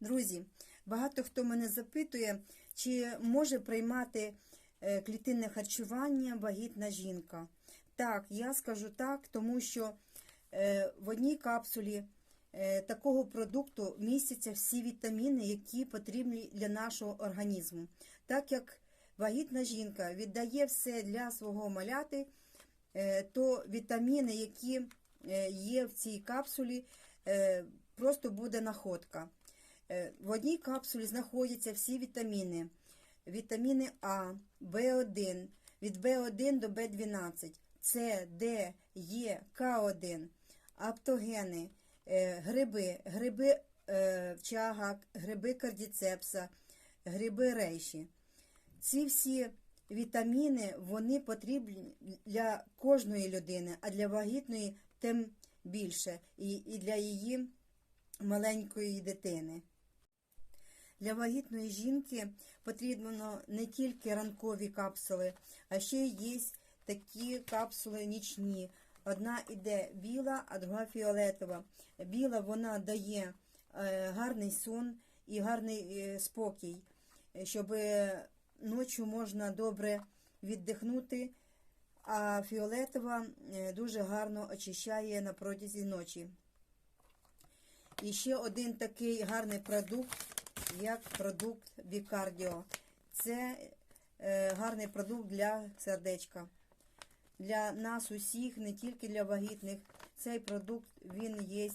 Друзі, багато хто мене запитує, чи може приймати е, клітинне харчування вагітна жінка. Так, я скажу так, тому що е, в одній капсулі е, такого продукту містяться всі вітаміни, які потрібні для нашого організму. Так як вагітна жінка віддає все для свого маляти, то вітаміни, які є в цій капсулі, просто буде находка. Е, В одній капсулі знаходяться всі вітаміни. Вітаміни А, В1, від В1 до В12, С, Д, Е, К1, аптогени, е, гриби, гриби е, чагак, гриби кардіцепса, гриби рейші. Ці всі вітаміни вони потрібні для кожної людини, а для вагітної тим більше, і, і для її маленької дитини. Для вагітної жінки потрібно не тільки ранкові капсули, а ще є такі капсули нічні. Одна іде біла, а друга фіолетова. Біла вона дає е, гарний сон і гарний е, спокій, е, щоб ночі можна добре віддихнути, а фіолетова е, дуже гарно очищає на протязі ночі. І ще один такий гарний продукт, як продукт Бікардіо. Це е, гарний продукт для сердечка. Для нас усіх, не тільки для вагітних. Цей продукт він є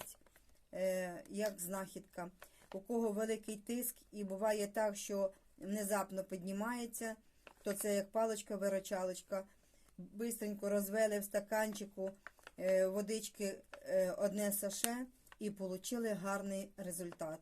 е, як знахідка. У кого великий тиск, і буває так, що внезапно піднімається, то це як паличка-вирочалочка. Бистренько розвели в стаканчику е, водички е, одне саше і отримали гарний результат.